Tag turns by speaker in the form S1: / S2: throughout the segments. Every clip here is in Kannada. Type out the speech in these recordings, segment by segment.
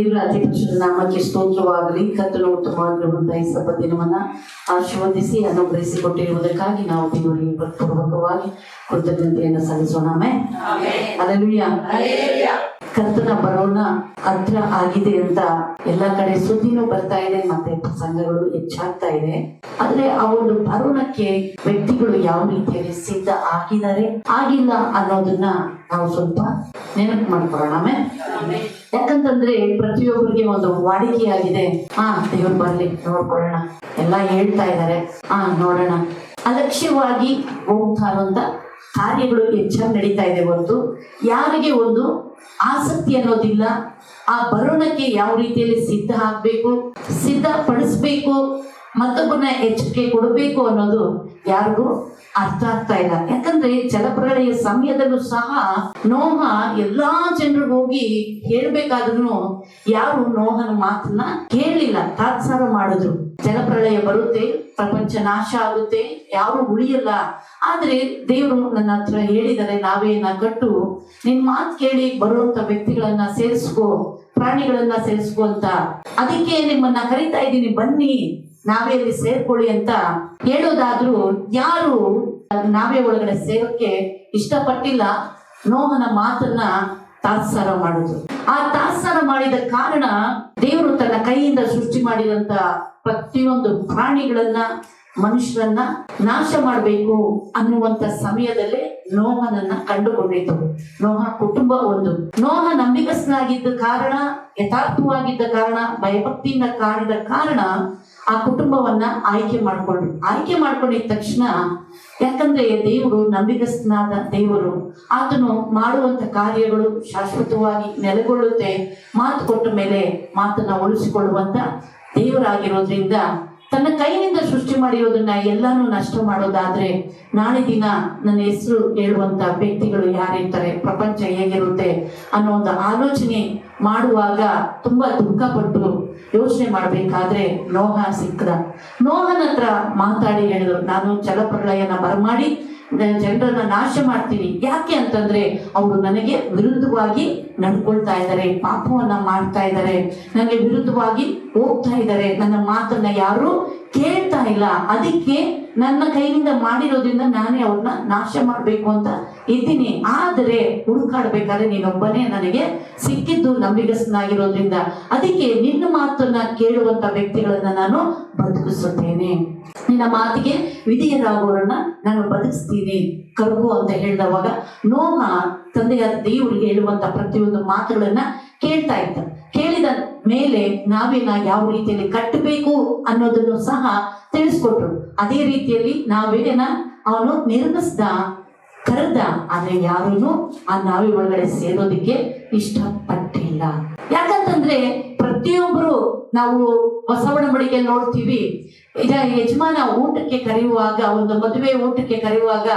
S1: ದೇವರ ಅತಿ ನಾಮಕ್ಕೆ ಸ್ತೋತ್ರವಾಗಲಿ ಕತ್ತಲು ಉತ್ತಮವಾಗಿ ಈ ಸಬ್ಬ ದಿನವನ್ನ ಆಶೀರ್ವದಿಸಿ ಅನುಗ್ರಹಿಸಿಕೊಟ್ಟಿರುವುದಕ್ಕಾಗಿ ನಾವು ದೇವರಿಗೆ ಪೂರ್ವಕವಾಗಿ ಕೃತಜ್ಞತೆಯನ್ನು ಸಲ್ಲಿಸೋಣ. ಅಲ್ಲೂಯ್ಯ ಕರ್ತನ ಬರೋಣ ಹತ್ರ ಆಗಿದೆ ಅಂತ ಎಲ್ಲ ಕಡೆ ಸುದ್ದಿನೂ ಬರ್ತಾ ಇದೆ ಮತ್ತೆ ಪ್ರಸಂಗಗಳು ಹೆಚ್ಚಾಗ್ತಾ ಇದೆ. ಆದ್ರೆ ಆ ಒಂದು ಬರೋಣಕ್ಕೆ ವ್ಯಕ್ತಿಗಳು ಯಾವ ರೀತಿಯಲ್ಲಿ ಸಿದ್ಧ ಆಗಿದ್ದಾರೆ ಆಗಿಲ್ಲ ಅನ್ನೋದನ್ನ ನಾವು ಸ್ವಲ್ಪ ನೆನಪು ಮಾಡ್ಕೊಳ್ಳೋಣ. ಯಾಕಂತಂದ್ರೆ ಪ್ರತಿಯೊಬ್ಬರಿಗೆ ಒಂದು ವಾಡಿಕೆಯಾಗಿದೆ. ಆ, ದೇವ್ರು ಬರ್ಲಿ, ನೋಡ್ಕೊಳ್ಳೋಣ. ಎಲ್ಲ ಹೇಳ್ತಾ ಇದ್ದಾರೆ ಆ, ನೋಡೋಣ. ಅಲಕ್ಷ್ಯವಾಗಿ ಹೋಗ್ತಾ ಇರುವಂತ ಕಾರ್ಯಗಳು ಹೆಚ್ಚಾಗಿ ನಡೀತಾ ಇದೆ ಹೊರತು. ಯಾರಿಗೆ ಒಂದು ಆಸಕ್ತಿ ಅನ್ನೋದಿಲ್ಲ. ಆ ಬರೋಣಕ್ಕೆ ಯಾವ ರೀತಿಯಲ್ಲಿ ಸಿದ್ಧ ಆಗ್ಬೇಕು ಸಿದ್ಧ ಪಡಿಸ್ಬೇಕು ಮತ್ತೊಬ್ಬನ ಎಚ್ಚರಿಕೆ ಕೊಡಬೇಕು ಅನ್ನೋದು ಯಾರಿಗೂ ಅರ್ಥ ಆಗ್ತಾ ಇಲ್ಲ. ಯಾಕಂದ್ರೆ ಜಲಪ್ರಳಯ ಸಮಯದಲ್ಲೂ ಸಹ ನೋಹ ಎಲ್ಲಾ ಜನರು ಹೋಗಿ ಹೇಳ್ಬೇಕಾದ್ರೂ ಯಾರು ನೋಹನ ಮಾತನ್ನ ಕೇಳಿಲ್ಲ ತಾತ್ಸಾರ ಮಾಡಿದ್ರು. ಜಲಪ್ರಳಯ ಬರುತ್ತೆ, ಪ್ರಪಂಚ ನಾಶ ಆಗುತ್ತೆ, ಯಾರು ಉಳಿಯಲ್ಲ. ಆದ್ರೆ ದೇವರು ನನ್ನ ಹತ್ರ ಹೇಳಿದರೆ ನಾವೇನ ಕಟ್ಟು, ನಿನ್ ಮಾತು ಕೇಳಿ ಬರುವಂತ ವ್ಯಕ್ತಿಗಳನ್ನ ಸೇರಿಸ್ಕೋ, ಪ್ರಾಣಿಗಳನ್ನ ಸೇರಿಸ್ಕೋ ಅಂತ. ಅದಕ್ಕೆ ನಿಮ್ಮನ್ನ ಕರಿತಾ ಇದ್ದೀನಿ, ಬನ್ನಿ. ನಾವೇ ಅಲ್ಲಿ ಸೇರ್ಕೊಳ್ಳಿ ಅಂತ ಹೇಳೋದಾದ್ರೂ ಯಾರು ನಾವೇ ಒಳಗಡೆ ಸೇರೋಕೆ ಇಷ್ಟಪಟ್ಟಿಲ್ಲ. ನೋಹನ ಮಾತನ್ನ ತಾತ್ಸಾರ ಮಾಡುದು ಆ ತಾತ್ಸಾರ ಮಾಡಿದ ಕಾರಣ ದೇವರು ತನ್ನ ಕೈಯಿಂದ ಸೃಷ್ಟಿ ಮಾಡಿದಂತ ಪ್ರತಿಯೊಂದು ಪ್ರಾಣಿಗಳನ್ನ, ಮನುಷ್ಯರನ್ನ ನಾಶ ಮಾಡಬೇಕು ಅನ್ನುವಂತ ಸಮಯದಲ್ಲೇ ನೋಹನನ್ನ ಕಂಡುಕೊಂಡಿತು. ನೋಹ ಕುಟುಂಬ ಒಂದು. ನೋಹ ನಂಬಿಕಸ್ನಾಗಿದ್ದ ಕಾರಣ, ಯಥಾರ್ಥವಾಗಿದ್ದ ಕಾರಣ, ಭಯಭಕ್ತಿಯಿಂದ ಕಾಡಿದ ಕಾರಣ ಆ ಕುಟುಂಬವನ್ನ ಆಯ್ಕೆ ಮಾಡ್ಕೊಂಡ್ರು. ಆಯ್ಕೆ ಮಾಡ್ಕೊಂಡಿದ ತಕ್ಷಣ ಯಾಕಂದ್ರೆ ದೇವರು ನಂಬಿಕಸ್ಥನಾದ ದೇವರು. ಆತನು ಮಾಡುವಂತ ಕಾರ್ಯಗಳು ಶಾಶ್ವತವಾಗಿ ನೆಲೆಗೊಳ್ಳುತ್ತೆ. ಮಾತು ಕೊಟ್ಟ ಮೇಲೆ ಮಾತನ್ನ ಉಳಿಸಿಕೊಳ್ಳುವಂತ ದೇವರಾಗಿರೋದ್ರಿಂದ ತನ್ನ ಕೈನಿಂದ ಸೃಷ್ಟಿ ಮಾಡಿರೋದನ್ನ ಎಲ್ಲಾನು ನಷ್ಟ ಮಾಡೋದಾದ್ರೆ ನಾಳೆ ದಿನ ನನ್ನ ಹೆಸರು ಹೇಳುವಂತ ವ್ಯಕ್ತಿಗಳು ಯಾರಿರ್ತಾರೆ? ಪ್ರಪಂಚ ಹೇಗಿರುತ್ತೆ ಅನ್ನೋ ಒಂದು ಆಲೋಚನೆ ಮಾಡುವಾಗ ತುಂಬಾ ದುಃಖಪಟ್ಟು ಯೋಚನೆ ಮಾಡ್ಬೇಕಾದ್ರೆ ನೋಹ ಸಿಕ್ಕದ. ನೋಹನ ಹತ್ರ ಮಾತಾಡಿ ಹೇಳಿದ್ರು, ನಾನು ಜಲಪ್ರಳಯನ ಬರಮಾಡಿ ಜನರನ್ನ ನಾಶ ಮಾಡ್ತೀನಿ. ಯಾಕೆ ಅಂತಂದ್ರೆ ಅವರು ನನಗೆ ವಿರುದ್ಧವಾಗಿ ನಡ್ಕೊಳ್ತಾ ಇದ್ದಾರೆ, ಪಾಪವನ್ನ ಮಾಡ್ತಾ ಇದ್ದಾರೆ. ನನಗೆ ವಿರುದ್ಧವಾಗಿ ಹೋಗ್ತಾ ಇದ್ದಾರೆ. ನನ್ನ ಮಾತನ್ನ ಯಾರು ಕೇಳ್ತಾ ಇಲ್ಲ. ಅದಕ್ಕೆ ನನ್ನ ಕೈಯಿಂದ ಮಾಡಿರೋದ್ರಿಂದ ನಾನೇ ಅವ್ರನ್ನ ನಾಶ ಮಾಡ್ಬೇಕು ಅಂತ ಇದ್ದೀನಿ. ಆದರೆ ಹುಡುಕಾಡ್ಬೇಕಾದ್ರೆ ನೀನೊಬ್ಬನೇ ನನಗೆ ಸಿಕ್ಕಿದ್ದು ನಂಬಿಗಸ್ತನಾಗಿರೋದ್ರಿಂದ ಅದಕ್ಕೆ ನಿನ್ನ ಮಾತನ್ನ ಕೇಳುವಂತ ವ್ಯಕ್ತಿಗಳನ್ನ ನಾನು ಬದುಕಿಸುತ್ತೇನೆ. ನಿನ್ನ ಮಾತಿಗೆ ವಿಧಿಯರಾಗೋರನ್ನ ನಾನು ಬದುಕಿಸ್ತೀನಿ. ಕರ್ಗು ಅಂತ ಹೇಳಿದವಾಗ ನೋಹ ತಂದೆಯ ದೇವರಿಗೆ ಹೇಳುವಂತ ಪ್ರತಿಯೊಂದು ಮಾತುಗಳನ್ನ ಕೇಳ್ತಾ ಇದ್ದ. ಕೇಳಿದ ಮೇಲೆ ನಾವೇನ ಯಾವ ರೀತಿಯಲ್ಲಿ ಕಟ್ಟಬೇಕು ಅನ್ನೋದನ್ನು ಸಹ ತಿಳಿಸ್ಕೊಟ್ರು. ಅದೇ ರೀತಿಯಲ್ಲಿ ನಾವೇನ ಅವನು ನಿರ್ಮಿಸ್ದ, ಕರೆದ, ಆದ್ರೆ ಯಾರೂ ಆ ನಾವಿ ಒಳಗಡೆ ಸೇರೋದಕ್ಕೆ ಇಷ್ಟಪಟ್ಟಿಲ್ಲ. ಯಾಕಂತಂದ್ರೆ ಪ್ರತಿಯೊಬ್ಬರು ನಾವು ಬಸವನ ಒಡಂಬಡಿಕೆಯಲ್ಲಿ ನೋಡ್ತೀವಿ ಈಗ ಯಜಮಾನ ಊಟಕ್ಕೆ ಕರೆಯುವಾಗ, ಒಂದು ಮದುವೆ ಊಟಕ್ಕೆ ಕರೆಯುವಾಗ,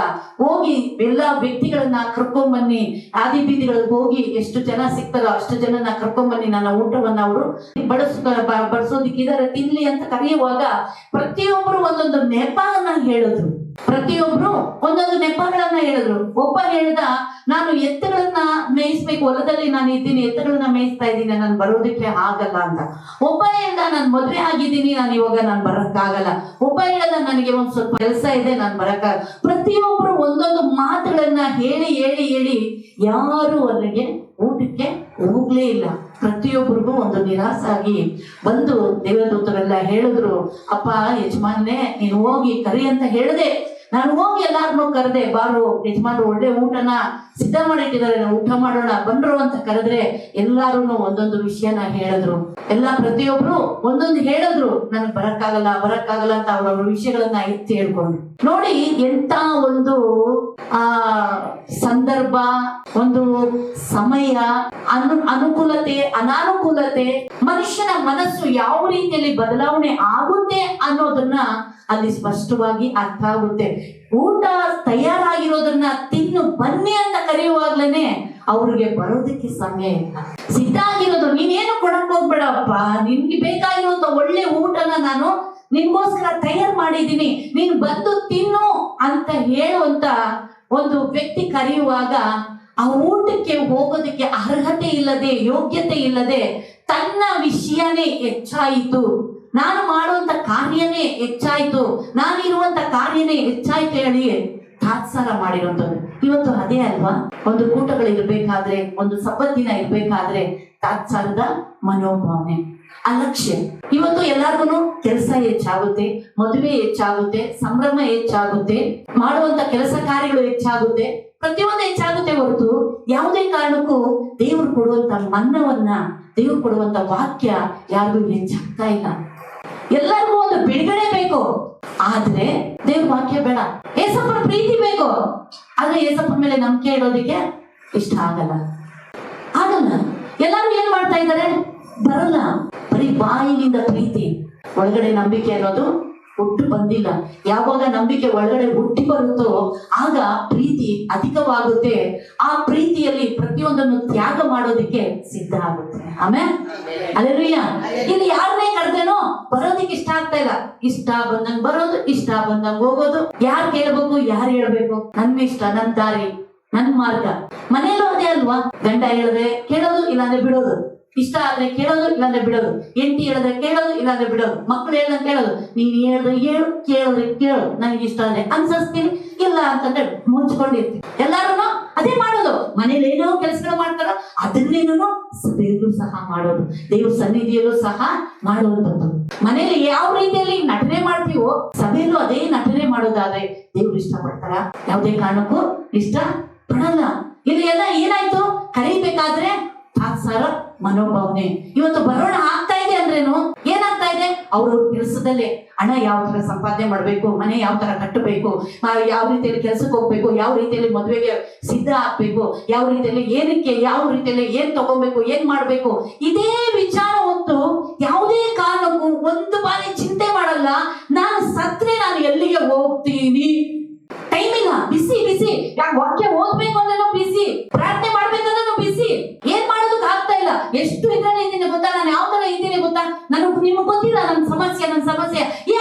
S1: ಹೋಗಿ ಎಲ್ಲಾ ವ್ಯಕ್ತಿಗಳನ್ನ ಕರ್ಕೊಂಬನ್ನಿ. ಆದಿ ಬೀದಿಗಳಿಗೆ ಹೋಗಿ ಎಷ್ಟು ಜನ ಸಿಗ್ತಾರೋ ಅಷ್ಟು ಜನನ ಕರ್ಕೊಂಬನ್ನಿ. ನನ್ನ ಊಟವನ್ನ ಅವರು ಬಡಿಸ್ ಬಡಿಸೋದಿಕ್ಕೆ ಬಡಿಸೋದಿಕ್ಕಿದ್ದಾರೆ ತಿನ್ಲಿ ಅಂತ ಕರೆಯುವಾಗ ಪ್ರತಿಯೊಬ್ಬರು ಒಂದೊಂದು ನೆಪವನ್ನ ಹೇಳಿದ್ರು. ಪ್ರತಿಯೊಬ್ರು ಒಂದೊಂದು ನೆಪಗಳನ್ನ ಹೇಳಿದ್ರು. ಒಬ್ಬ ಹೇಳ್ದ ನಾನು ಎತ್ತುಗಳನ್ನ ಮೇಯಿಸ್ಬೇಕು, ಹೊಲದಲ್ಲಿ ನಾನು ಇದ್ದೀನಿ, ಎತ್ತುಗಳನ್ನ ಮೇಯಿಸ್ತಾ ಇದ್ದೀನಿ, ನಾನು ಬರೋದಕ್ಕೆ ಆಗಲ್ಲ ಅಂತ. ಒಬ್ಬ ನಾನು ಮದುವೆ ಆಗಿದ್ದೀನಿ, ನಾನು ಇವಾಗ ನಾನು ಬರಕ್ಕಾಗಲ್ಲ. ಒಬ್ಬ ಹೇಳ್ದ, ನನಗೆ ಒಂದ್ ಸ್ವಲ್ಪ ಕೆಲಸ ಇದೆ, ನಾನು ಬರಕ್ಕ ಪ್ರತಿಯೊಬ್ರು ಒಂದೊಂದು ಮಾತುಗಳನ್ನ ಹೇಳಿ ಹೇಳಿ ಹೇಳಿ ಯಾರು ಅಲ್ಲಿಗೆ ಊಟಕ್ಕೆ ಹೋಗ್ಲೇ ಇಲ್ಲ. ಪ್ರತಿಯೊಬ್ಬರಿಗೂ ಒಂದು ನಿರಾಸಾಗಿ ಬಂದು ದೇವದೂತರೆಲ್ಲ ಹೇಳಿದ್ರು, ಅಪ್ಪ, ಯಜಮಾನ್ನೇ, ನೀನು ಹೋಗಿ ಕರಿ ಅಂತ ಹೇಳ್ದೆ. ನಾನು ಹೋಗಿ ಎಲ್ಲಾರನ್ನೂ ಕರೆದೆ, ಬಾರು, ಯಜಮಾನ್ರು ಒಳ್ಳೆ ಊಟನ ಸಿದ್ಧ ಮಾಡಿಟ್ಟಿದ್ದಾರೆ ನಾವು ಊಟ ಮಾಡೋಣ, ಬಂದ್ರು ಅಂತ ಕರೆದ್ರೆ ಎಲ್ಲಾರು ಒಂದೊಂದು ವಿಷಯನ ಹೇಳಿದ್ರು. ಎಲ್ಲ ಪ್ರತಿಯೊಬ್ರು ಒಂದೊಂದು ಹೇಳಿದ್ರು, ನನಗೆ ಬರಕ್ಕಾಗಲ್ಲ ಬರಕ್ಕಾಗಲ್ಲ ಅಂತ ಅವ್ರವ್ರ ವಿಷಯಗಳನ್ನ ಎತ್ತಿ ಹೇಳ್ಕೊಂಡ್ರು ನೋಡಿ ಎಂತ ಒಂದು, ಆ, ಸಂದರ್ಭ, ಒಂದು ಸಮಯ, ಅನು, ಅನುಕೂಲತೆ, ಅನಾನುಕೂಲತೆ, ಮನುಷ್ಯನ ಮನಸ್ಸು ಯಾವ ರೀತಿಯಲ್ಲಿ ಬದಲಾವಣೆ ಆಗುತ್ತೆ ಅನ್ನೋದನ್ನ ಅಲ್ಲಿ ಸ್ಪಷ್ಟವಾಗಿ ಅರ್ಥ ಆಗುತ್ತೆ. ಊಟ ತಯಾರಾಗಿರೋದನ್ನ ತಿನ್ನು, ಬನ್ನಿ ಅಂತ ಕರೆಯುವಾಗ್ಲೇನೆ ಅವ್ರಿಗೆ ಬರೋದಕ್ಕೆ ಸಮಯ ಇಲ್ಲ. ಸಿದ್ಧ ಆಗಿರೋದು, ನೀನೇನು ಕೊಡಕ್ ಹೋಗ್ಬೇಡಪ್ಪ. ನಿನ್ಗೆ ಬೇಕಾಗಿರುವಂತ ಒಳ್ಳೆ ಊಟನ ನಾನು ನಿನ್ಗೋಸ್ಕರ ತಯಾರು ಮಾಡಿದ್ದೀನಿ. ನೀನ್ ಬಂದು ತಿನ್ನು ಅಂತ ಹೇಳುವಂತ ಒಂದು ವ್ಯಕ್ತಿ ಕರೆಯುವಾಗ ಆ ಊಟಕ್ಕೆ ಹೋಗೋದಕ್ಕೆ ಅರ್ಹತೆ ಇಲ್ಲದೆ, ಯೋಗ್ಯತೆ ಇಲ್ಲದೆ ತನ್ನ ವಿಷಯನೇ ಹೆಚ್ಚಾಯಿತು. ನಾನು ಮಾಡುವಂತ ಕಾರ್ಯನೇ ಹೆಚ್ಚಾಯ್ತು ನಾನು ಇರುವಂತ ಕಾರ್ಯನೇ ಹೆಚ್ಚಾಯ್ತು ಹೇಳಿ ತಾತ್ಸಾರ ಮಾಡಿರುವಂತದ್ದು ಇವತ್ತು ಅದೇ ಅಲ್ವಾ? ಒಂದು ಕೂಟಗಳು ಇರ್ಬೇಕಾದ್ರೆ, ಒಂದು ಸಬ್ಬತ್ತಿನ ಇರ್ಬೇಕಾದ್ರೆ ತಾತ್ಸಾರದ ಮನೋಭಾವನೆ. ಅಲಕ್ಷ್ಯ. ಇವತ್ತು ಎಲ್ಲಾರ್ಗು ಕೆಲಸ ಹೆಚ್ಚಾಗುತ್ತೆ, ಮದುವೆ ಹೆಚ್ಚಾಗುತ್ತೆ, ಸಂಭ್ರಮ ಹೆಚ್ಚಾಗುತ್ತೆ, ಮಾಡುವಂತ ಕೆಲಸ ಕಾರ್ಯಗಳು ಹೆಚ್ಚಾಗುತ್ತೆ, ಪ್ರತಿಯೊಂದು ಹೆಚ್ಚಾಗುತ್ತೆ ಹೊರತು ಯಾವುದೇ ಕಾರಣಕ್ಕೂ ದೇವರು ಕೊಡುವಂತ ಮನ್ನವನ್ನ, ದೇವರು ಕೊಡುವಂತ ವಾಕ್ಯ ಯಾರಿಗೂ ಹೆಚ್ಚಾಗ್ತಾ ಇಲ್ಲ. ಎಲ್ಲರಿಗೂ ಒಂದು ಬಿಡುಗಡೆ ಬೇಕು. ಆದ್ರೆ ದೇವ್ರ ವಾಕ್ಯ ಬೇಡ. ಏಸಪ್ಪನ ಪ್ರೀತಿ ಬೇಕು. ಆದ್ರೆ ಏಸಪ್ಪನ ಮೇಲೆ ನಂಬಿಕೆ ಇಡೋದಿಕ್ಕೆ ಇಷ್ಟ ಆಗಲ್ಲ. ಆಗಲ್ಲ. ಎಲ್ಲರೂ ಏನ್ ಮಾಡ್ತಾ ಇದ್ದಾರೆ? ಬರಲ್ಲ. ಬರೀ ಬಾಯಿನಿಂದ ಪ್ರೀತಿ, ಒಳಗಡೆ ನಂಬಿಕೆ ಅನ್ನೋದು ಹುಟ್ಟು ಬಂದಿಲ್ಲ. ಯಾವಾಗ ನಂಬಿಕೆ ಒಳಗಡೆ ಹುಟ್ಟಿ ಬರುತ್ತೋ ಆಗ ಪ್ರೀತಿ ಅಧಿಕವಾಗುತ್ತೆ. ಆ ಪ್ರೀತಿಯಲ್ಲಿ ಪ್ರತಿಯೊಂದನ್ನು ತ್ಯಾಗ ಮಾಡೋದಕ್ಕೆ ಸಿದ್ಧ ಆಗುತ್ತೆ. ಆಮೇಲೆ ಅಲ್ಲೆಲ್ಲೂಯ್ಯ ಇಲ್ಲಿ ಯಾರನ್ನೇ ಕರೆದೇನೋ ಬರೋದಕ್ಕೆ ಇಷ್ಟ ಆಗ್ತಾ ಇಲ್ಲ. ಇಷ್ಟ ಬಂದಂಗ್ ಬರೋದು ಇಷ್ಟ ಬಂದಂಗ್ ಹೋಗೋದು. ಯಾರ್ ಕೇಳ್ಬೇಕು ಯಾರು ಹೇಳ್ಬೇಕು? ನನ್ ಇಷ್ಟ ನನ್ ದಾರಿ ನನ್ ಮಾರ್ಗ. ಮನೆಯಲ್ಲೂ ಅದೇ ಅಲ್ವಾ? ಗಂಡ ಹೇಳಿದ್ರೆ ಕೇಳೋದು ಇಲ್ಲಾಂದ್ರೆ ಬಿಡೋದು. ಇಷ್ಟ ಆದ್ರೆ ಕೇಳೋದು ಇಲ್ಲಾಂದ್ರೆ ಬಿಡೋದು. ಎಂಟಿ ಹೇಳಿದ್ರೆ ಕೇಳೋದು ಇಲ್ಲಾಂದ್ರೆ ಬಿಡೋದು. ಮಕ್ಕಳು ಹೇಳಿದ್ರೆ ಕೇಳೋದು. ನೀನ್ ಹೇಳಿದ್ರೆ ಹೇಳು, ಕೇಳಿದ್ರೆ ಕೇಳು. ನನಗೆ ಇಷ್ಟ ಆದ್ರೆ ಅನ್ಸಸ್ತೀನಿ. ಇಲ್ಲ ಅಂತಂದ್ರೆ ಮುಂಚ್ಕೊಂಡಿರ್ತೀನಿ. ಎಲ್ಲಾರು ಅದೇ ಮಾಡೋದು. ಮನೇಲಿ ಏನೋ ಕೆಲಸಗಳು ಮಾಡ್ತಾರೋ ಅದನ್ನೇನೋ ಸಭೆಯಲ್ಲೂ ಸಹ ಮಾಡೋದು. ದೇವ್ರ ಸನ್ನಿಧಿಯಲ್ಲೂ ಸಹ ಮಾಡುವಂಥದ್ದು ಮನೇಲಿ ಯಾವ ರೀತಿಯಲ್ಲಿ ನಟನೆ ಮಾಡ್ತೀವೋ, ಸಭೆಯಲ್ಲೂ ಅದೇ ನಟನೆ ಮಾಡೋದಾದ್ರೆ ದೇವ್ರು ಇಷ್ಟ ಪಡ್ತಾರ ಯಾವುದೇ ಕಾರಣಕ್ಕೂ ಇಷ್ಟ ಪಡಲ್ಲ ಇಲ್ಲಿ ಎಲ್ಲ ಏನಾಯ್ತು? ಕರೀಬೇಕಾದ್ರೆ ತಾತ್ಸಾರ ಮನೋಭಾವನೆ. ಇವತ್ತು ಬರೋಣ ಆಗ್ತಾ ಇದೆ ಅಂದ್ರೇನು? ಏನಾಗ್ತಾ ಇದೆ? ಅವ್ರ ಕೆಲಸದಲ್ಲೇ ಹಣ ಯಾವ ತರ ಸಂಪಾದನೆ ಮಾಡ್ಬೇಕು, ಮನೆ ಯಾವ ತರ ಕಟ್ಟಬೇಕು ಯಾವ ರೀತಿಯಲ್ಲಿ ಕೆಲ್ಸಕ್ಕೆ ಹೋಗ್ಬೇಕು, ಯಾವ ರೀತಿಯಲ್ಲಿ ಮದುವೆಗೆ ಸಿದ್ಧ ಆಗ್ಬೇಕು, ಯಾವ ರೀತಿಯಲ್ಲಿ ಏನಕ್ಕೆ, ಯಾವ ರೀತಿಯಲ್ಲಿ ಏನ್ ತಗೋಬೇಕು, ಏನ್ ಮಾಡ್ಬೇಕು, ಇದೇ ವಿಚಾರ ಹೊತ್ತು ಯಾವುದೇ ಕಾರಣಕ್ಕೂ ಒಂದು ಬಾರಿ ಚಿಂತೆ ಮಾಡಲ್ಲ. ನಾನು ಸತ್ರೆ ನಾನು ಎಲ್ಲಿಗೆ ಹೋಗ್ತೀನಿ? ಟೈಮ್ ಇಲ್ಲ. ಬಿಸಿ ಬಿಸಿ ಯಾಕೆ ವಾಕ್ಯ ಓದ್ಬೇಕು ಅಂದ್ರೆ ಬಿಸಿ ಪ್ರಾರ್ಥನೆ para. E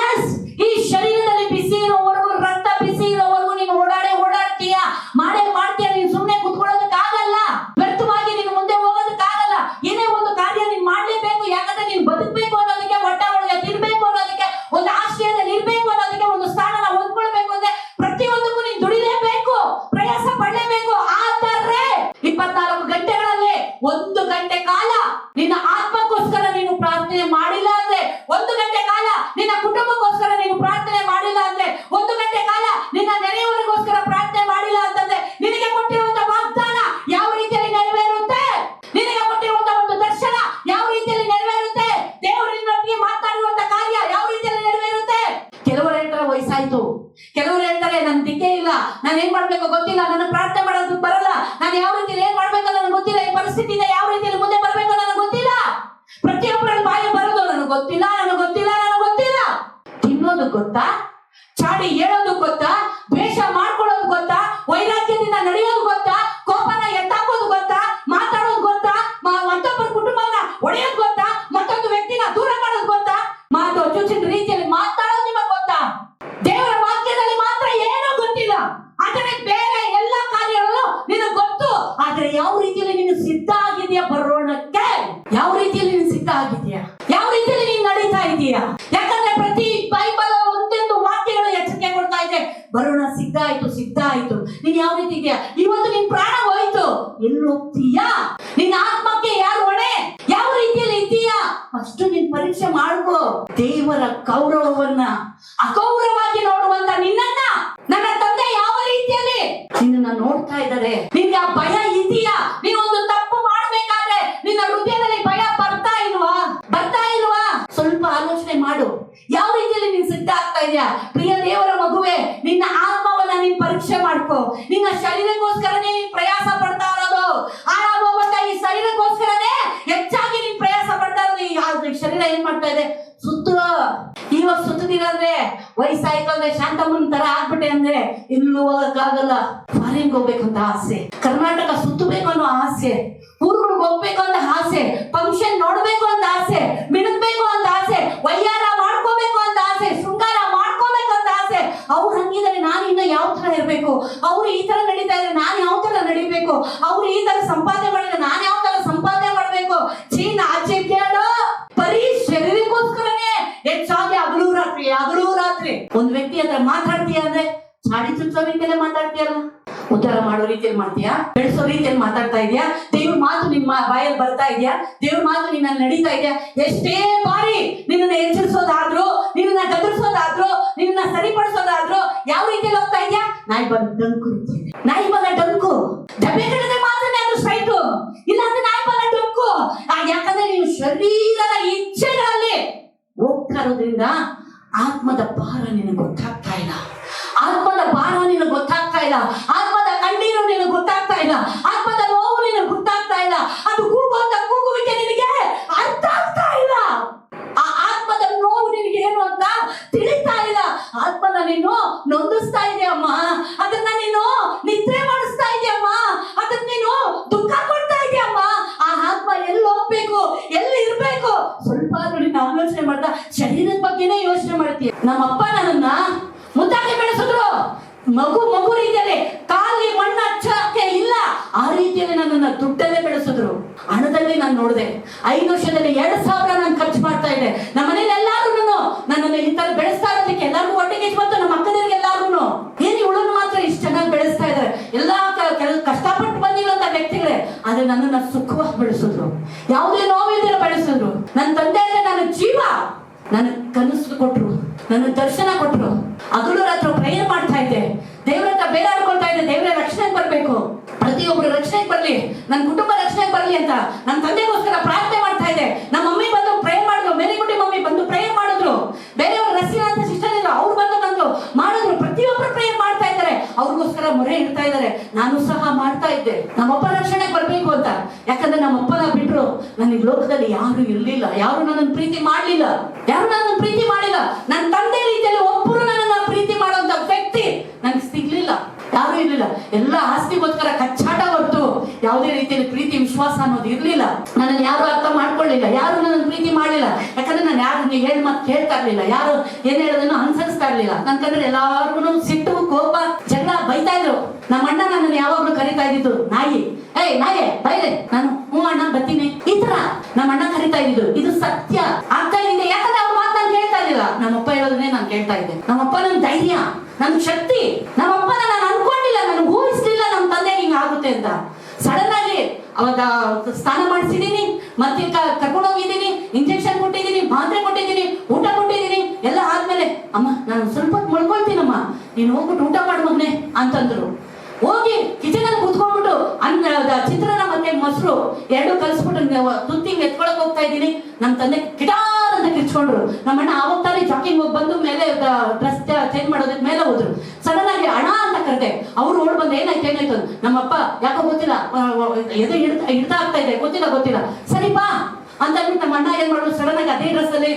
S1: ಮಾಡ್ಬೇಕು ಗೊತ್ತಿಲ್ಲ, ನನ್ನ ಪ್ರಾರ್ಥನೆ ಮಾಡೋದು ಬರಲ್ಲ. ನಾನು ಯಾವ ರೀತಿಯಲ್ಲಿ ಏನ್ ಮಾಡ್ಬೇಕು ನನಗೆ ಗೊತ್ತಿಲ್ಲ, ಈ ಪರಿಸ್ಥಿತಿಯಿಂದ ಯಾವ ರೀತಿಯಲ್ಲಿ ಮುಂದೆ ಬರ್ಬೇಕು ನನಗೆ ಗೊತ್ತಿಲ್ಲ. ಪ್ರತಿಯೊಬ್ಬರ ಬಾಯಿ ಬರೋದು ನನಗೆ ಗೊತ್ತಿಲ್ಲ ನನಗೆ ಗೊತ್ತಿಲ್ಲ ನನಗೆ ಗೊತ್ತಿಲ್ಲ. ತಿನ್ನೋದು ಗೊತ್ತಾ? ಚಾಡಿ ಹೇಳೋದು ಗೊತ್ತಾ? ದ್ವೇಷ ಮಾಡ್ಕೊಳ್ಳೋದು ಗೊತ್ತಾ? ವೈರಾಗ್ಯದಿಂದ ನಡೆಯೋದು ಗೊತ್ತಾ? ಕೋಪನ ಎತ್ತಾಕೋದು ಗೊತ್ತಾ? ಮಾತಾಡೋದು ಗೊತ್ತಾ? ಮತ್ತೊಬ್ಬರ ಕುಟುಂಬನ ಒಡೆಯೋದು ಮತ್ತೊಂದು ವ್ಯಕ್ತಿನ ದೂರ ಮಾಡೋದು ಗೊತ್ತಾ ಮಾತು ಚುಚ್ಚಿದ ರೀತಿಯಲ್ಲಿ ಮಾತಾಡೋದು ನಿಮಗೆ ಗೊತ್ತಾ ದೇವರ ವಾಕ್ಯದಲ್ಲಿ ಮಾತ್ರ ಏನೂ ಗೊತ್ತಿಲ್ಲ ಆದರೆ ಬೇರೆ ಎಲ್ಲ ಕಾರ್ಯಗಳು ನಿನಗೆ ಗೊತ್ತು ಆದ್ರೆ ಯಾವ ರೀತಿಯಲ್ಲಿ ನೀನು ಸಿದ್ಧ ಆಗಿದೆಯಾ ಬರೋಣಕ್ಕೆ ಯಾವ ರೀತಿಯಲ್ಲಿ ನೀನು ಸಿದ್ಧ ಆಗಿದೆಯಾ ಯಾವ ರೀತಿಯಲ್ಲಿ ನೀನು ನಡೀತಾ ಇದೀಯಾ ಯಾಕಂದ್ರೆ ಪ್ರತಿ ಬೈಬಲ್ ಒಂದೊಂದು ವಾಕ್ಯಗಳು ಎಚ್ಚರಿಕೆ ಕೊಡ್ತಾ ಇದೆ ಬರೋಣ ಸಿದ್ಧ ಆಯ್ತು ಸಿದ್ಧ ಆಯ್ತು ನೀನ್ ಯಾವ ರೀತಿ ಇದೆಯಾ ಇವತ್ತು ನಿನ್ ಪ್ರಾಣ ಹೋಯ್ತು ಎಲ್ಲಿ ಹೋಗ್ತೀಯಾ ನಿನ್ನ ಆತ್ಮಕ್ಕೆ ಯಾರು ಹೊಣೆ? ಯಾವ ರೀತಿಯಲ್ಲಿ ಇದ್ದೀಯಾ? ಅಷ್ಟು ನೀನ್ ಪರೀಕ್ಷೆ ಮಾಡ್ಕೋ. ದೇವರ ಗೌರವವನ್ನ ಅಗೌರವವಾಗಿ ನೋಡುವಂತ ನಿನ್ನನ್ನ ನನ್ನ ತಂದೆ ಯಾವ ರೀತಿಯಲ್ಲಿ ನಿನ್ನ ನೋಡ್ತಾ ಇದ್ದಾರೆ ನಿನ್ಗೆ ಆ ಭಯ ಇದೆಯಾ ನೀನು ಒಂದು ತಪ್ಪು ಮಾಡ್ಬೇಕಾದ್ರೆ ನಿನ್ನ ಹೃದಯದಲ್ಲಿ ಭಯ ಬರ್ತಾ ಇಲ್ವಾ ಬರ್ತಾ ಇಲ್ವಾ ಸ್ವಲ್ಪ ಆಲೋಚನೆ ಮಾಡು ಯಾವ ರೀತಿಯಲ್ಲಿ ನೀನ್ ಸಿದ್ಧ ಆಗ್ತಾ ಇದೆಯಾ ಪ್ರಿಯ ದೇವರ ಮಗುವೆ ನಿನ್ನ ಆತ್ಮವನ್ನ ನೀನ್ ಪರೀಕ್ಷೆ ಮಾಡ್ಕೋ ನಿನ್ನ ಶರೀರಕ್ಕೋಸ್ಕರನೇ ನೀನ್ ಪ್ರಯಾಸ ಪಡ್ತಾ ಇರೋದು ಹಾಳಾಗೋವಂತ ಈ ಶರೀರಕ್ಕೋಸ್ಕರನೇ ಹೆಚ್ಚಾಗಿ ನೀನ್ ಪ್ರಯಾಸ ಪಡ್ತಾ ಇರೋದು ಈ ಆ ಶರೀರ ಏನ್ ಮಾಡ್ತಾ ಇದೆ ಸುತ್ತು ಇವಾಗ ಸುತ್ತದಿಲ್ಲ ಅಂದ್ರೆ ವಯಸ್ಸಾಯ್ತು ತರ ಆಗ್ಬಿಟ್ಟೆ ಅಂದ್ರೆ ಇಲ್ಲೂ ಹೋಗಕ್ಕಾಗಲ್ಲ ಫಾರಿನ್ ಹೋಗ್ಬೇಕಂತ ಆಸೆ. ಕರ್ನಾಟಕ ಸುತ್ತಬೇಕು ಅನ್ನೋ ಆಸೆ. ಊರುಗಳಿಗೆ ಹೋಗ್ಬೇಕು ಅಂತ ಆಸೆ. ಫಂಕ್ಷನ್ ನೋಡ್ಬೇಕು ಅಂತ ಆಸೆ. ಮಿಣಬೇಕು ಅಂತ ಆಸೆ. ವಯ್ಯಾರ ಮಾಡ್ಕೋಬೇಕು ಅಂತ ಆಸೆ. ಶೃಂಗಾರ ಮಾಡ್ಕೋಬೇಕು ಅಂತ ಆಸೆ. ಅವ್ರು ಹಂಗಿದ್ರೆ ನಾನು ಇನ್ನ ಯಾವ ತರ ಇರ್ಬೇಕು? ಅವ್ರು ಈ ತರ ನಡೀತಾ ಇದ್ರೆ ನಾನು ಯಾವ ತರ ನಡಿಬೇಕು? ಅವ್ರು ಈ ತರ ಸಂಪಾದನೆ ಮಾಡಿದ್ರೆ ನಾನು ಯಾವ ತರ ಸಂಪಾದನೆ ಮಾಡ್ಬೇಕು ಚೀನ ಆಚೆಗೆ ಉದ್ಧಾರ ಮಾಡೋ ರೀತಿಯಲ್ಲಿ ಮಾಡ್ತೀಯಾ? ಬೆಳೆಸೋ ರೀತಿಯಲ್ಲಿ ಮಾತಾಡ್ತಾ ಇದೆಯಾ? ದೇವ್ರ ಮಾತು ನಿಮ್ಮ ಬಾಯಲ್ಲಿ ಬರ್ತಾ ಇದೆಯಾ? ದೇವ್ರ ಮಾತು ನಿನ್ನ ನಡೀತಾ ಇದೆಯಾ? ಎಷ್ಟೇ ಬಾರಿ ನಿನ್ನನ್ನ ಎಚ್ಚರಿಸೋದಾದ್ರು, ನಿನ್ನನ್ನ ಗದರಿಸೋದಾದ್ರು ನಿನ್ನ ಸರಿಪಡಿಸೋದಾದ್ರು ಯಾವ ರೀತಿಯಲ್ಲಿ ಹೋಗ್ತಾ ಇದೆಯಾ? ನಾಯಿ ಬಂದು ಡಂಕು ನಾಯಿ ಬಂದ ಡಂಕು. ಡಬ್ಬೆ ಕಡೆ ಮಾತ್ರನೇ ಅದು ಸೈಟು ಇಲ್ಲ ಅಂದ್ರೆ ನಾಯಿ ಬಂದ ಡಂಕು. ಯಾಕಂದ್ರೆ ನೀವು ಶರೀರದ ಇಚ್ಛೆಗಳಲ್ಲಿ ಹೋಗ್ತಾ ಇರೋದ್ರಿಂದ ಆತ್ಮದ ಭಾರ ನಿನಗೆ ಗೊತ್ತಾಗ್ತಾ ಇಲ್ಲ. ಆತ್ಮದ ಭಾರ ನಿನಗೆ ಗೊತ್ತಾಗ್ತಾ ಇಲ್ಲ. ಆತ್ಮದ ಕಣ್ಣೀರು ನಿನಗೆ ಗೊತ್ತಾಗ್ತಾ ಇಲ್ಲ. ಆತ್ಮದ ನೋವು ನಿನಗೆ ಗೊತ್ತಾಗ್ತಾ ಇಲ್ಲ. ಅದು ಕೂಗುವಂತ ಕೂಗುವಿಕೆ ನಿನಗೆ ಅರ್ಥ ಆಗ್ತಾ ಇಲ್ಲ. ಆ ಆತ್ಮದ ನೋವು ನಿನಗೆ ಏನು ಅಂತ ತಿಳಿತಾ ಇಲ್ಲ. ಆತ್ಮನ ನೀನು ನೊಂದಿಸ್ತಾ ಇದೆಯಮ್ಮ ಅದನ್ನ ನೀನು ನಿದ್ರೆ ಮಾಡಿಸ್ತಾ ಇದೆಯಮ್ಮ ಅದನ್ನ ನೀನು ದುಃಖ ಕೊಡ್ತಾ ಇದೆಯಮ್ಮ ಆ ಆತ್ಮ ಎಲ್ಲಿ ಹೋಗ್ಬೇಕು ಎಲ್ಲಿ ಇರ್ಬೇಕು ಸ್ವಲ್ಪ ಆದ್ರೂ ನೀನು ಆಲೋಚನೆ ಮಾಡ್ದ ಶರೀರದ ಬಗ್ಗೆನೇ ಯೋಚನೆ ಮಾಡ್ತೀಯ ನಮ್ಮಪ್ಪ ನನ್ನನ್ನ ಮುದ್ದಾಗಿ ಬೆಳೆಸಿದ್ರು ಮಗು ಮಗು ರೀತಿಯಲ್ಲಿ ಕಾಲಿ ಮಣ್ಣು ಹಚ್ಚಕ್ಕೆ ಇಲ್ಲ ಆ ರೀತಿಯಲ್ಲಿ ನನ್ನನ್ನ ದುಡ್ಡಲ್ಲೇ ಬೆಳೆಸಿದ್ರು ಹಣದಲ್ಲಿ ನಾನು ನೋಡಿದೆ ಐದು ವರ್ಷದಲ್ಲಿ ಎರಡ್ ಸಾವಿರ ನಾನು ಖರ್ಚು ಮಾಡ್ತಾ ಇದ್ದೆ ನಮ್ಮ ಮನೇಲಿ ಎಲ್ಲಾರು ನನ್ನನ್ನು ಈ ತರ ಬೆಳೆಸ್ತಾ ಇರೋದಕ್ಕೆ ಎಲ್ಲರಿಗೂ ಒಟ್ಟಿಗೆ ಬಂತು ನಮ್ಮ ಅಕ್ಕನಿಗೆ ಎಲ್ಲಾರು ಏನ್ ಇವಳನ್ನು ಮಾತ್ರ ಇಷ್ಟು ಚೆನ್ನಾಗಿ ಬೆಳೆಸ್ತಾ ಇದ್ದಾರೆ ಎಲ್ಲಾ ಕ- ಕೆಲ ಕಷ್ಟಪಟ್ಟು ಬಂದಿರುವಂತ ವ್ಯಕ್ತಿಗಳೇ ಆದ್ರೆ ನನ್ನನ್ನ ಸುಖವಾಗಿ ಬೆಳೆಸಿದ್ರು. ಯಾವುದೇ ನೋವಿಲ್ದಿರ ಬೆಳೆಸಿದ್ರು. ನನ್ನ ತಂದೆ ಅಂದ್ರೆ ನನ್ನ ಜೀವ. ನನ್ನ ಕನಸು ಕೊಟ್ರು, ನನ್ನ ದರ್ಶನ ಕೊಟ್ರು. ಹಗಲು ಹತ್ರ ಪ್ರಯತ್ನ ಮಾಡ್ತಾ ಇದ್ದೆ. ದೇವ್ರ ಹತ್ರ ಬೇರೆ ಆಡ್ಕೊಳ್ತಾ ಇದ್ದೆ, ದೇವರ ರಕ್ಷಣೆಗೆ ಬರ್ಬೇಕು. ಪ್ರತಿಯೊಬ್ಬರು ರಕ್ಷಣೆಗೆ ಬರ್ಲಿ. ನನ್ನ ಕುಟುಂಬ ರಕ್ಷಣೆಗೆ ಬರ್ಲಿ ಅಂತ. ನನ್ನ ತಂದೆಗೋಸ್ಕರ ಪ್ರಾರ್ಥನೆ ಮಾಡ್ತಾ ಇದ್ದೆ. ನಮ್ಮ ಮಮ್ಮಿ ಬಂದು ಪ್ರೇಯರ್ ಮಾಡಿದ್ರು ಮೇಲಿಗುಡಿ ಮಮ್ಮಿ ಬಂದು ಪ್ರೇಯರ್ ಮಾಡಿದ್ರು ಬೇರೆಯವರು ರಸಿನ ಅಂತ ಸಿಸ್ಟರ್ ಇದ್ರು ಅವ್ರು ಬಂದು ಬಂದು ಮಾಡಿದ್ರು ಪ್ರತಿಯೊಬ್ರು ಪ್ರೇಯರ್ ಮಾಡ್ತಾ ಇದ್ದಾರೆ ಅವ್ರಿಗೋಸ್ಕರ ಮೊರೆ ಇಡ್ತಾ ಇದ್ದಾರೆ. ನಾನು ಸಹ ಮಾಡ್ತಾ ಇದ್ದೆ. ನಮ್ಮಪ್ಪ ರಕ್ಷಣೆ ಬರಬೇಕು ಅಂತ. ಯಾಕಂದ್ರೆ ನಮ್ಮಪ್ಪನ ಬಿಟ್ರು. ನನಗೆ ಲೋಕದಲ್ಲಿ ಯಾರು ಇರ್ಲಿಲ್ಲ. ಯಾರು ನನ್ನನ್ನು ಪ್ರೀತಿ ಮಾಡ್ಲಿಲ್ಲ. ಯಾರು ನನ್ನನ್ನು ಪ್ರೀತಿ ಮಾಡಿಲ್ಲ. ನನ್ನ ತಂದೆ ರೀತಿಯಲ್ಲಿ ಒಬ್ಬರು ನನ್ನನ್ನು ಪ್ರೀತಿ ಮಾಡುವಂತ ವ್ಯಕ್ತಿ ನನಗೆ ಸಿಗ್ಲಿಲ್ಲ. ಯಾರು ಇರ್ಲಿಲ್ಲ. ಎಲ್ಲ ಆಸ್ತಿಗೋಸ್ಕರ ಕಚ್ಚಾಟ ಯಾವುದೇ ರೀತಿಯಲ್ಲಿ ಪ್ರೀತಿ, ವಿಶ್ವಾಸ ಅನ್ನೋದು ಇರಲಿಲ್ಲ. ನನ್ನನ್ನು ಯಾರು ಅರ್ಥ ಮಾಡ್ಕೊಳ್ಳಿಲ್ಲ. ಯಾರು ನನ್ನ ಪ್ರೀತಿ ಮಾಡಲಿಲ್ಲ. ಯಾಕಂದ್ರೆ ನಾನು ಯಾರು ನೀವು ಹೇಳಿ ಮಾತು ಕೇಳ್ತಾ ಇರಲಿಲ್ಲ. ಯಾರು ಏನ್ ಹೇಳೋದನ್ನು ಅನುಸರಿಸ್ತಾ ಇರಲಿಲ್ಲ. ನನ್ ಕಂಡ್ರೆ ಎಲ್ಲಾರ್ಗು ಸಿಟ್ಟು, ಕೋಪ, ಜಗಳ ಬೈತಾ ಇದ್ರು. ನಮ್ಮ ಅಣ್ಣ ನನ್ನನ್ನು ಯಾವಾಗ್ಲೂ ಕರಿತಾ ಇದ್ದಿದ್ದು, ನಾಯಿ. ಏಯ್, ನಾಯೇ, ಬೈಲೆ. ನಾನು, ಹ್ಞೂ ಅಣ್ಣ, ಬರ್ತೀನಿ. ಈ ತರ ನಮ್ಮ ಅಣ್ಣ ಕರಿತಾ ಇದ್ದಿದ್ದು. ಇದು ಸತ್ಯ. ಆಗ್ತಾ ಇದೆ ಯಾಕಂದ್ರೆ ಅವ್ರ ಮಾತು ನಾನು ಕೇಳ್ತಾ ಇರಲಿಲ್ಲ. ನಮ್ಮಪ್ಪ ಹೇಳೋದನ್ನೇ ನಾನು ಕೇಳ್ತಾ ಇದ್ದೆ. ನಮ್ಮಪ್ಪ ನನ್ನ ಧೈರ್ಯ ನನ್ನ ಶಕ್ತಿ. ನಮ್ಮಪ್ಪ ನಾನು ಅನ್ಕೊಂಡಿಲ್ಲ. ನನ್ಗೆ ಊಹಿಸ್ಲಿಲ್ಲ ನಮ್ಮ ತಂದೆ ಹಿಂಗ ಆಗುತ್ತೆ ಅಂತ. ಸಡನ್ ಆಗಿ ಅವಾಗ ಸ್ನಾನ ಮಾಡಿಸಿದೀನಿ, ಮತ್ತೆ ಕರ್ಕೊಂಡು ಹೋಗಿದ್ದೀನಿ ಇಂಜೆಕ್ಷನ್ ಕೊಟ್ಟಿದ್ದೀನಿ ಮಾತ್ರೆ ಕೊಟ್ಟಿದ್ದೀನಿ ಊಟ ಕೊಟ್ಟಿದ್ದೀನಿ ಎಲ್ಲ ಆದ್ಮೇಲೆ, ಅಮ್ಮ, ನಾನು ಸ್ವಲ್ಪ ಹೊತ್ತು ಮಲ್ಕೊಳ್ತೀನಮ್ಮ, ನೀನು ಹೋಗ್ಬಿಟ್ಟು ಊಟ ಮಾಡು ಮಗನೆ, ಅಂತಂದ್ರು. ಹೋಗಿ ಕಿಚನ್ ಅಲ್ಲಿ ಕುತ್ಕೊಂಡ್ಬಿಟ್ಟು ಅನ್ನ ಚಿತ್ರಾನ್ನ ಮತ್ತೆ ಮೊಸರು. ಎರಡು ಕಲ್ಸ್ಬಿಟ್ಟು ತುತ್ತಿಂಗ್ ಎತ್ಕೊಳಕ್ ಹೋಗ್ತಾ ಇದ್ದೀನಿ. ನಮ್ಮ ತಂದೆ ಕಿಟಾರ್ ಅಂತ ಕಿರ್ಚ್ಕೊಂಡ್ರು. ನಮ್ಮ ಅಣ್ಣ ತಾನೇ ಜಾಕಿಂಗ್ ಹೋಗಿ ಬಂದು ಮೇಲೆ ಡ್ರೆಸ್ ಚೇಂಜ್ ಮಾಡೋದಕ್ಕೆ ಮೇಲೆ ಹೋದ್ರು. ಸಡನ್ ಆಗಿ ಅಣ್ಣ ಅಂತ ಕರೆದೆ. ಅವ್ರು ಓಡ್ ಬಂದು ಏನಾಯ್ತು ಏನಾಯ್ತು. ನಮ್ಮಪ್ಪ, ಯಾಕೋ ಗೊತ್ತಿಲ್ಲ ಎದೆ ಹಿಡ್ತಾ ಹಿಡ್ತಾ ಆಗ್ತಾ ಇದೆ, ಗೊತ್ತಿಲ್ಲ ಗೊತ್ತಿಲ್ಲ. ಸರಿ ಬಾ ಅಂತ ಅಂದ್ಬಿಟ್ಟು ನಮ್ಮ ಅಣ್ಣ ಏನ್ ಮಾಡೋದು ಸಡನ್ ಆಗಿ ಅದೇ ಡ್ರೆಸ್ ಅಲ್ಲಿ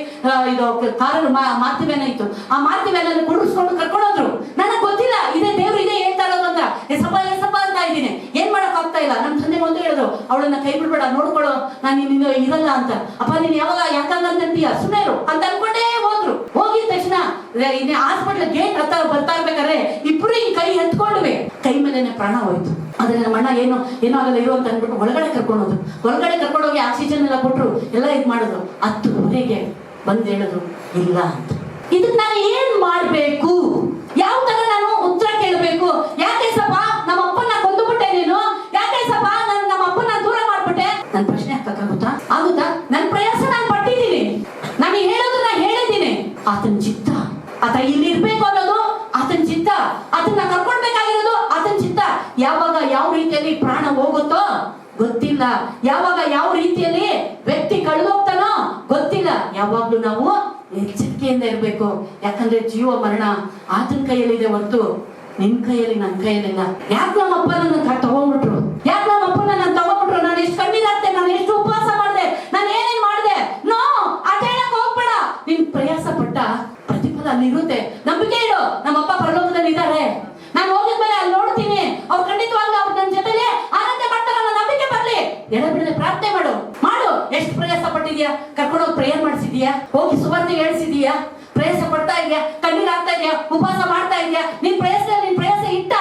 S1: ಇದು ಕಾರಲ್ಲಿ ಮಾರುತಿ ಇತ್ತು. ಆ ಮಾರುತಿ ಕುಡಿಸ್ಕೊಂಡು ಅಲ್ಲಿ ಕುಂಡ್ರಿಸ್ಕೊಂಡು ಕರ್ಕೊಂಡು ಹೋದ್ರು. ನನಗೆ ಗೊತ್ತಿಲ್ಲ, ಇದೇ ದೇವ್ರು ಇದೇ ಹೇಳ್ತಾ ಇರೋದು ಅಂತ. ಎಸಪ್ಪ ಅಂತ ಇದ್ದೀನಿ ಏನ್ ಮಾಡಕ್ ಆಗ್ತಾ ಇಲ್ಲ ನಮ್ಮ ತಂದೆ ಒಂದು ಹೇಳಿದ್ರು ಅವಳನ್ನ ಕೈ ಬಿಡ್ಬೇಡ, ನೋಡ್ಕೊಳ್ಳೋ, ನಾನು ನಿನ್ನ ಇರಲ್ಲ ಅಂತ. ಅಪ್ಪ, ನೀನ್ ಯಾವಾಗ ಯಾಕಂಗ ಅಂತೀಯ ಸುಮ್ಮನೆ ಇರು ಅಂತ ಅನ್ಕೊಂಡೇ ಹೋದ್ರು. ಹೋಗಿದ ತಕ್ಷಣ ಹಾಸ್ಪಿಟ್ಲ್ ಗೇಟ್ ಹತ್ತ ಬರ್ತಾ ಇರ್ಬೇಕಾದ್ರೆ ಇಬ್ರು ಈ ಕೈ ಎತ್ಕೊಂಡ್ವಿ. ಕೈ ಮೇಲೆನೆ ಪ್ರಾಣ ಹೋಯ್ತು. ಆದ್ರೆ ನಮ್ಮ ಅಣ್ಣ ಏನು, ಏನೋ ಆಗಲ್ಲ, ಇರು ಅಂತ ಅಂದ್ಬಿಟ್ಟು ಒಳಗಡೆ ಕರ್ಕೊಂಡು ಹೋದ್ರು. ಒಳಗಡೆ ಕರ್ಕೊಂಡು ಹೋಗಿ ಆಕ್ಸಿಜನ್ ಎಲ್ಲ ಕೊಟ್ರು, ಎಲ್ಲ ಇದ್ ಮಾಡಿದ್ರು. ಹತ್ತುವರೆಗೆ ಬಂದ್ ಹೇಳಿದ್ರು, ಇಲ್ಲ ಅಂತ. ಇದಕ್ಕೆ ನಾನು ಏನ್ ಮಾಡ್ಬೇಕು? ಯಾವ ತರ ನಾನು ಉತ್ತರ ಕೇಳಬೇಕು? ಆತ ಇಲ್ಲಿ ಇರ್ಬೇಕು ಅನ್ನೋದು ಆತನ ಚಿತ್ತ. ಆತನ ಕರ್ಕೊಳ್ಬೇಕಾಗಿರೋದು ಆತನ ಚಿತ್ತ. ಯಾವಾಗ ಯಾವ ರೀತಿಯಲ್ಲಿ ಪ್ರಾಣ ಹೋಗುತ್ತೋ ಗೊತ್ತಿಲ್ಲ. ಯಾವಾಗ ಯಾವ ರೀತಿಯಲ್ಲಿ ವ್ಯಕ್ತಿ ಕಳೆದೋಗ್ತಾನೋ ಗೊತ್ತಿಲ್ಲ. ಯಾವಾಗ್ಲೂ ನಾವು ಎಚ್ಚರಿಕೆಯಿಂದ ಇರ್ಬೇಕು. ಯಾಕಂದ್ರೆ ಜೀವ ಮರಣ ಆತನ ಕೈಯಲ್ಲಿದೆ ಹೊರತು ನಿನ್ ಕೈಯಲ್ಲಿ ನನ್ನ ಕೈಯಲ್ಲಿಲ್ಲ. ಯಾಕೆ ನಮ್ಮ ಅಪ್ಪ ನನ್ನ ತಗೊಂಡ್ಬಿಟ್ರು? ಯಾಕೆ ನಮ್ಮ ಅಪ್ಪ ನನ್ನ ತಗೊಂಡ್ಬಿಟ್ರು? ನಾನು ಎಷ್ಟು ಕಣ್ಣೀರಾಗ್ತೆ ನಾನು ಎಷ್ಟು ಉಪವಾಸ ಮಾಡಿದೆ ನಾನು ಏನೇನ್ ಮಾಡಿದೆ ನೋ ಅದ ಹೇಳಕ್ ಹೋಗ್ಬೇಡ ನೀನ್ ಪ್ರಯಾಸ ಪಟ್ಟ ಪ್ರತಿಫಲ ಅಲ್ಲಿರುತ್ತೆ ನಂಬಿಕೆ ಇಡು ನಮ್ಮಪ್ಪ ಪರಲೋಕದಲ್ಲಿ ಇದ್ದಾರೆ ನಾನು ಹೋಗಿದ ಮೇಲೆ ಅಲ್ಲಿ ನೋಡ್ತೀನಿ. ಅವ್ರು ಖಂಡಿತವಾಗ್ಲೂ ಅವ್ರು ನನ್ನ ಜೊತೆಗೆ ಆರಾಧ್ಯ ಮಾಡ್ತಾರ ನಂಬಿಕೆ ಬರ್ಲಿ. ಎಡ ಬಿಡದೆ ಪ್ರಾರ್ಥನೆ ಮಾಡು. ಮಾಡು. ಎಷ್ಟು ಪ್ರಯಾಸ ಪಟ್ಟಿದ್ಯಾ ಕರ್ಕೊಂಡು ಹೋಗಿ ಪ್ರೇಯರ್ ಮಾಡಿಸಿದ್ಯಾ ಹೋಗಿ ಸುವರ್ಣ ಹೇಳಿಸಿದ್ಯಾ ಪ್ರಯಾಸ ಪಡ್ತಾ ಇದೆಯಾ ಕಣ್ಣೀರ್ ಆಗ್ತಾ ಇದೆಯಾ ಉಪವಾಸ ಮಾಡ್ತಾ ಇದೆಯಾ ನಿನ್ ಪ್ರಯಾಸ ನಿನ್ ಪ್ರಯಾಸ ಇಟ್ಟ?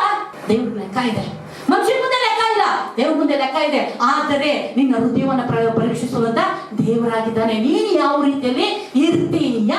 S1: ದೇವ್ರ ಲೆಕ್ಕ ಇದೆ. ಮನುಷ್ಯನ ಮುಂದೆ ಲೆಕ್ಕ ಇಲ್ಲ. ದೇವ್ರ ಮುಂದೆ ಲೆಕ್ಕ ಇದೆ. ಆದರೆ ನಿನ್ನ ಹೃದಯವನ್ನ ಪ್ರ- ಪರೀಕ್ಷಿಸುವಂತ ದೇವರಾಗಿದ್ದಾನೆ. ನೀನು ಯಾವ ರೀತಿಯಲ್ಲಿ ಇರ್ತೀಯ?